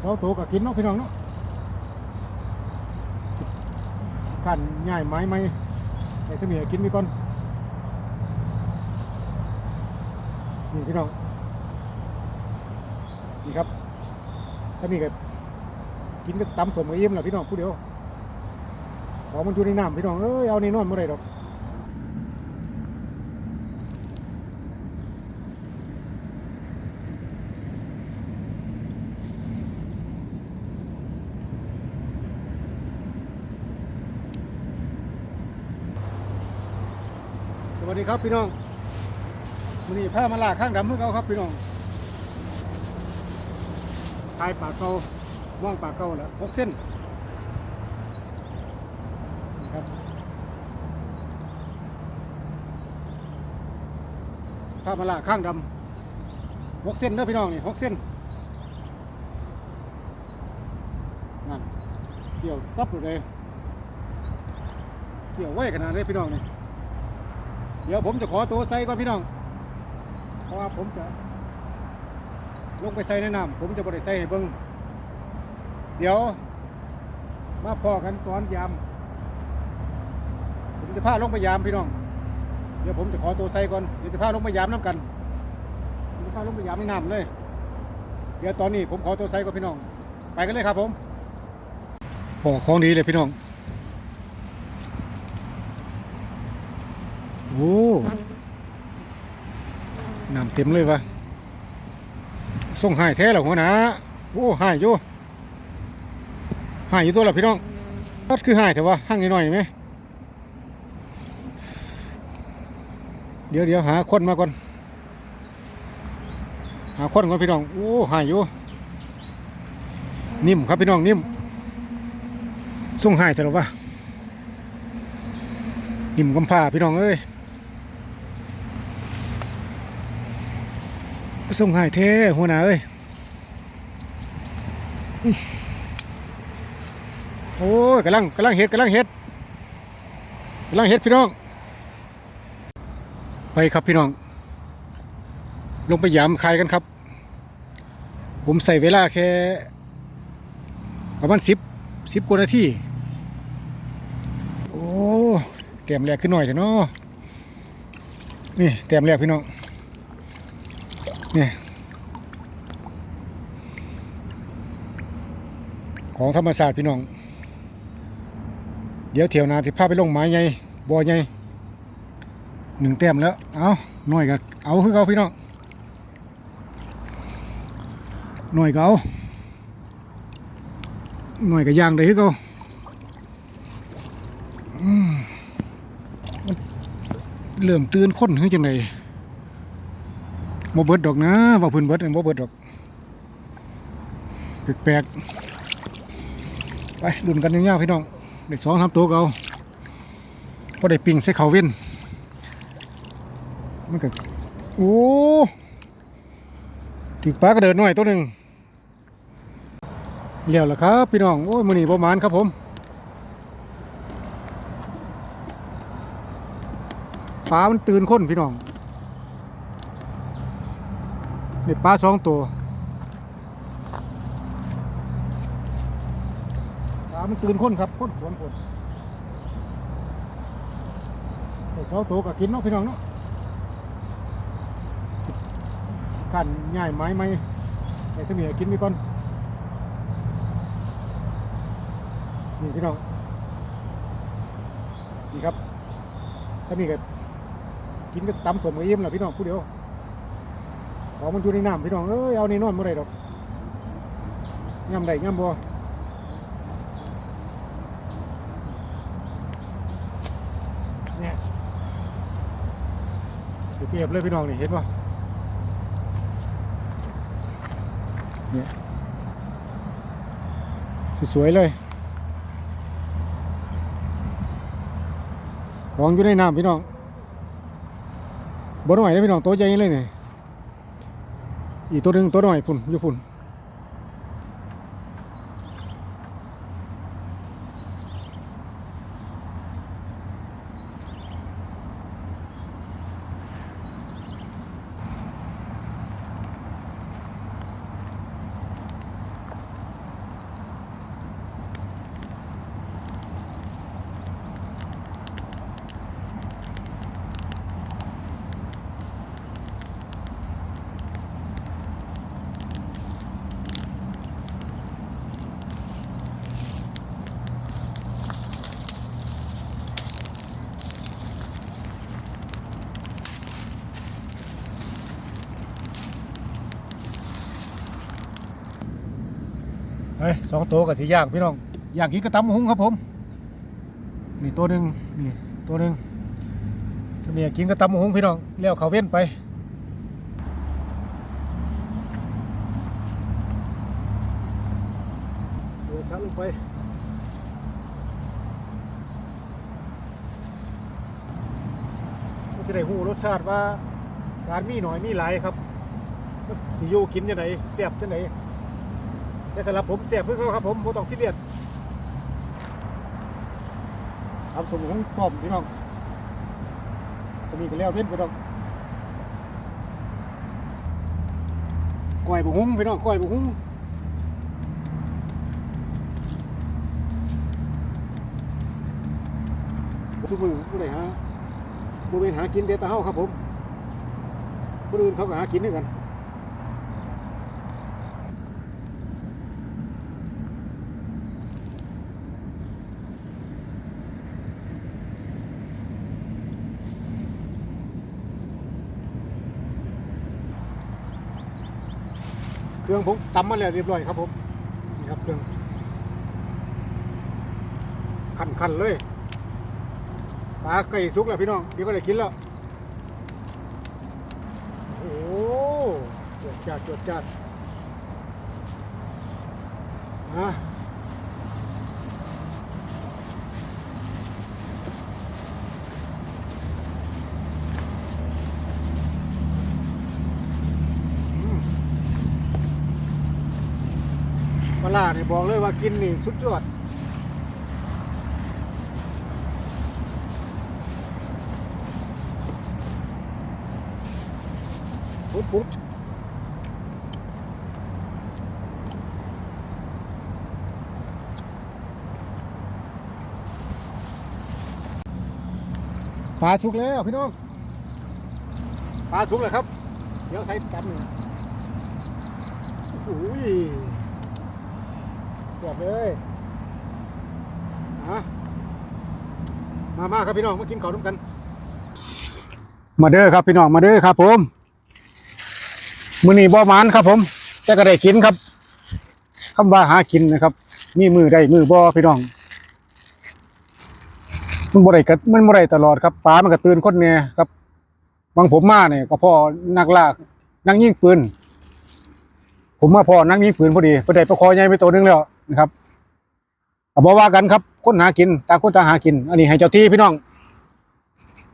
เสาโตก็กินเนาะพี่น้องเนาะสิสิขันง่ายไม้ไหมไอ้เสมียกินไปก่อนนี่พี่น้องนี่ครับถ้ามีก็กินก็ตำสมกับอิ่มแหละพี่น้องผู้เดียวของมันอยู่ในน้ำพี่น้องเอ้ยเอาในนอนเมื่อไรดอก วัสดีครับพี่น้องมันนี้ผ้ามาลาข้างดำเพื่อเขาครับพี่น้องทายปากเก่าว่างปากเก่าแล้วหกเส้นนี่ครับผ้ามาลาข้างดำหกเส้นเด้อพี่น้องนี่หกเส้นนั่นเกี่ยวปั๊บเลยเกี่ยวไว้ขนาดนี้พี่น้องนี่ เดี๋ยวผมจะขอตัวใส่ก่อนพี่น้อง เพราะว่าผมจะ ลงไปใส่ในน้ำผมจะบริใส่ให้เบิ้งเดี๋ยว มาพอกันตอนยาม ผมจะพาลงไปยามพี่น้อง เดี๋ยวผมจะขอตัวใส่ก่อน เดี๋ยวจะพาลงไปยามน้ำกันผมจะพาลงไปยามในน้ำเลย เดี๋ยวตอนนี้ผมขอตัวใส่ก่อนพี่น้อง ไปกันเลยครับผมพอของดีเลยพี่น้อง โอ้น้ำเต็มเลยวะส่งหายแท้เหรอหัวหน้าโอ้หายอยู่หายอยู่ตัวละพี่น้องก็คือหายแต่ว่าห่างนิดหน่อยไหมเดี๋ยวเดี๋ยวหาคนมาก่อน หาคนก่อนพี่น้องโอ้หายอยู่นิ่มครับพี่น้องนิ่มส่งหายแต่หรอวะนิ่มกำพร้าพี่น้องเอ้ย ส่งหายเท่หัวหน้าเอ้ยโอ้ยกำลังกำลังเฮ็ดกำลังเฮ็ดกำลังเฮ็ดพี่น้อง ไปครับพี่น้อง ลงไปยามคายกันครับ ผมใส่เวลาแค่ประมาณสิบสิบกว่านาทีโอ้เตรียมแรกขึ้นหน่อยเถอะเนาะนี่เตรียมแรกพี่น้อง เนี่ยของธรรมศาสตร์พี่น้อง เดี๋ยวเที่ยวนาสิพาไปลงไม้ใหญ่บ่อใหญ่หนึ่งแต้มแล้ว เอาหน่อยก็เอาคือเขาพี่น้องหน่อยก็เอาหน่อยก็ย่างได้คือเขาอืมมันเริ่มตื่นค้นขึ้นจังได บ่เบิดดอกนะว่าพื้นเบิดบ่เบิดดอกแปลกๆไปดุนกันยาวๆพี่น้องได้สองสามตัวเอาพอได้ปิ่งใส่เขาวเว้นมันก็โอ้ถึงปลากระเดินหน่อยตัวหนึ่งเลี้ยวแล้วครับพี่น้องโอ้ยมือนี้ประมาณครับผมปลามันตื่นค้นพี่น้อง นี่ปลาสองตัวปลามันตื่นคนครับคนสวนคนสองตัวก็กินเนาะพี่น้องเนาะสิสิขันง่ายไม้ไหมไอ้เสมียกินไปก่อน นี่พี่น้อง นี่ครับถ้ามีก็กินก็ตำสมกับอิ่มแหละพี่น้องผู้เดียว ของมันอยู่ในน้ำพี่น้องเอ้ยเอาในนอนเมื่อไรดอกย่ำได้ย่ำบัวเนี่ยเปรียบเลยพี่น้องนี่เห็นป่ะเนี่ยสวยๆเลยของอยู่ในน้ำพี่น้องบ่หน่อยเลยพี่น้องตัวใหญ่เลยเนี่ย อีกตัวหนึ่งตัวหน่อยพุ่นอยู่พุ่น อ้ยสองตัวกับสีย่างพี่น้องย่างกินกระตำหุงครับผม นี่ตัวหนึ่งนี่ตัวหนึ่งสมียกินกระตำหุงพี่น้องเลี้ยวเขาเว้นไปเดี๋ยวซัดลงไปมันจะได้หูรสชาติว่าการมีหน่อยมีหลายครับสียูกินยังไงเสียบจังไหน แต่สำหรับผมเสียบเพื่อเขาครับผมผมต้องซีเรียสทำสมของพร้อมพี่น้องสมีกันแล้วเพ่นพี่น้องก้อยบุหุ้งพี่น้องก้อยบุหุ้งทุมือผู้ใดฮะบริเวณหากินเดตาเฮาครับผมคนอื่นเขาก็หากินด้วยกัน รื่องผมตำมาแล้วเรียบร้อยครับผมนี่ครับเครื่องขันๆเลยปลาไก่สุกแล้วพี่น้องพี่ก็ได้กินแล้วโอ้โหจวดจัดจวดจัดอะ ลาร้าเนี่ยบอกเลยว่ากินนี่สุดยอดปุ๊บปุ๊บปลาสุกแล้วพี่น้องปลาสุกแล้วครับ เดี๋ยวใส่ตำหนึ่งโอ้ย เจ็บเลยอะมามาครับพี่น้องมากินข้าวร่วมกัน มาเด้อครับพี่น้องมาเด้อครับผมมือนี้บ่มานครับ ผมแต่ก็ได้กินครับคำว่าหากินนะครับ มีมือได้มือบ่พี่น้อง มันบ่ได้ก็มันบ่ได้ตลอดครับปลามันก็ตื่นคนเนี่ยครับบางผมมาเนี่ยก็พ่อนักล่านักยิงปืนผมมาพ่อนักยิงปืนพอดีพอได้ประคอใหญ่ไปตัวหนึงแล้ว นะครับก็บ่ว่ากันครับคนหากินตาคนตาหากิน อันนี้ให้เจ้าที่พี่น้อง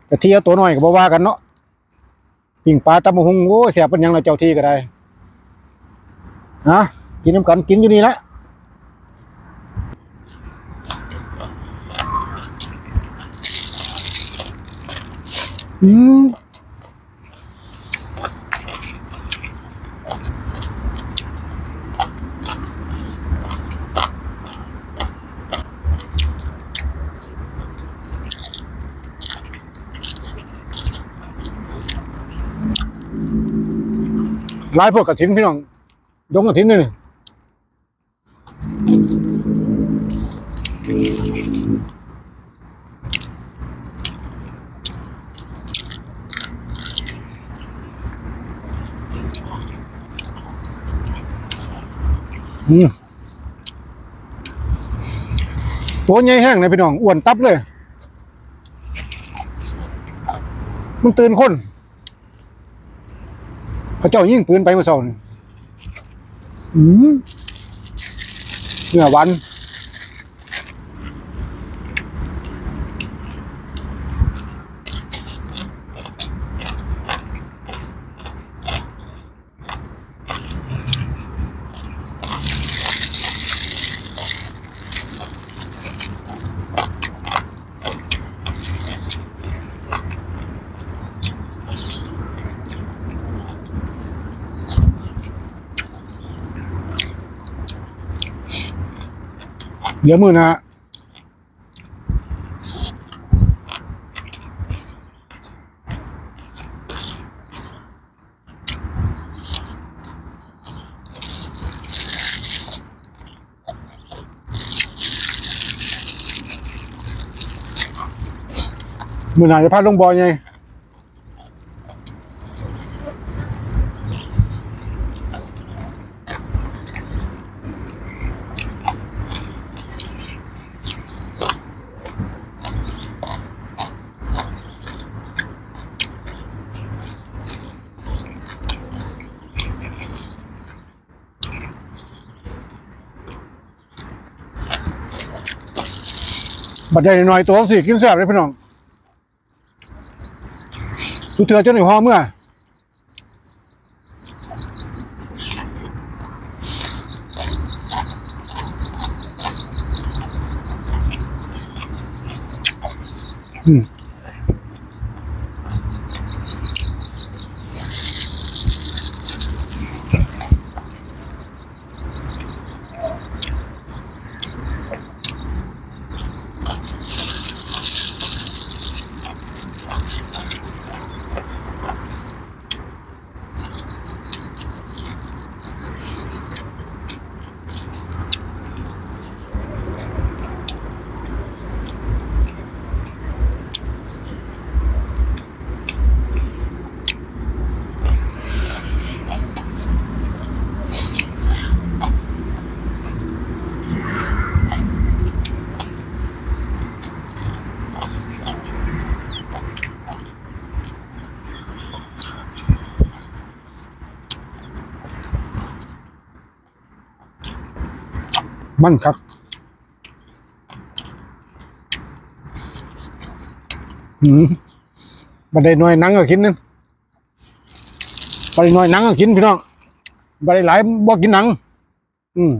แต่ที่เอาตัวหน้อยก็บ่ว่ากันเนาะปิ่งปลาตำบักหุงโอ้เสียเป็นยังละเจ้าที่ก็ได้ฮะกินน้ำกันกินอยู่นี่ละอืม หลายพวกกระถินพี่น้องยงกระถินนี่นี่อืมตัวใหญ่แห้งเลยพี่น้องอ้วนตับเลย มันตื่นคน เขาเจ้ายิงปืนไปเมื่อเช้านี่อืมเนื้อวัน เดี๋ยวมือนะมือหนาจะพาลงบอลไง บัดใดหน่อยตัวสี่กินแซ่บเลยพี่น้องสุดเถื่อจนในห้อเมื่อ มันครับอืมบันไดหน่อยนังก็กินนึงบันไดหน่อยนังก็กินพี่น้องบันไดหลายบ่กินหนัง อืม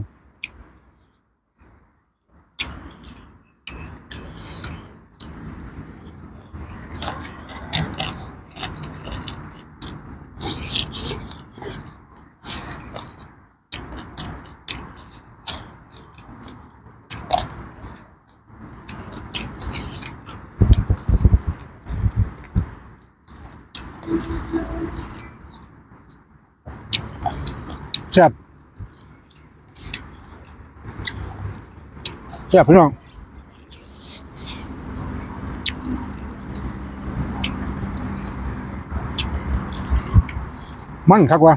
แซ่บแซ่บพี่น้องมันครับว่า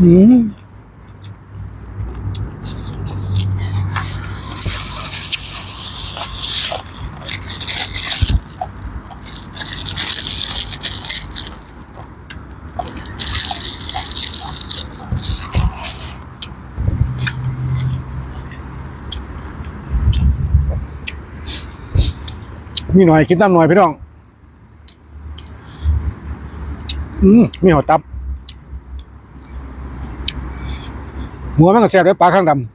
อืมมีหน่อยกินตามหน่อยพี่น้อง อืมมีหอตับ หัวมันก็แซ่บด้วยปลาข้างดำ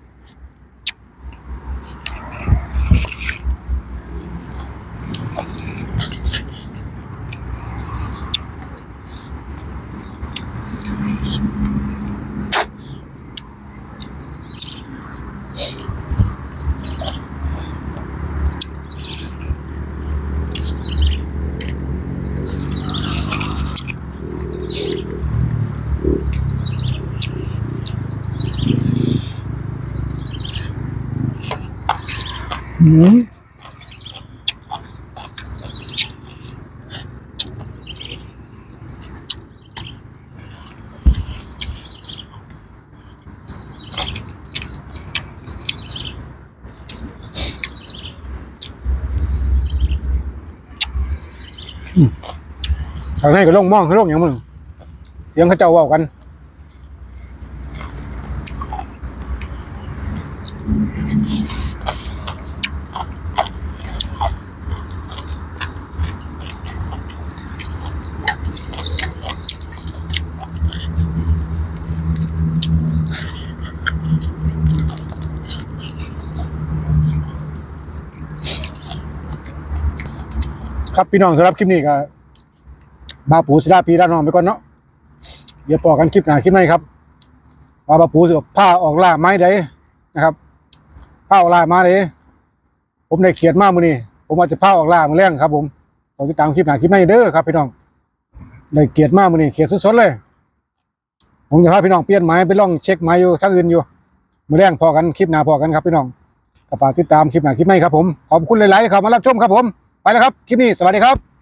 อืางในก็ลงมองเขาลงอย่างมึงเสียงเขาเจ้าเว่ากันครับพี่น้องสำหรับคลิปนี้ก็ บาปูสิลาปีลาน้องไปก่อนเนาะเดี๋ยวปอกันคลิปหนาคลิปไหนครับว่าบาปูสิผ้าออกล่าไม้ใดนะครับผ้าออกล่าไม้ใดผมได้เขียนมากมือนี้ผมอาจจะผ้าออกล่ามือแรงครับ ผมผมติดตามคลิปหนาคลิปไหนเด้อครับพี่น้องได้เกียรติมากมือนี้เขียนสดๆเลย ผมจะพาพี่น้องเปลี่ยนไม้ไปล่องเช็คไม้อยู่ทั้งอื่นอยู่มือแรงพอกันคลิปหนาพอกันครับพี่น้องฝากติดตามคลิปหนาคลิปไหนครับผมขอบคุณหลายๆที่เข้ามารับชมครับผมไปแล้วครับคลิปนี้สวัสดีครับ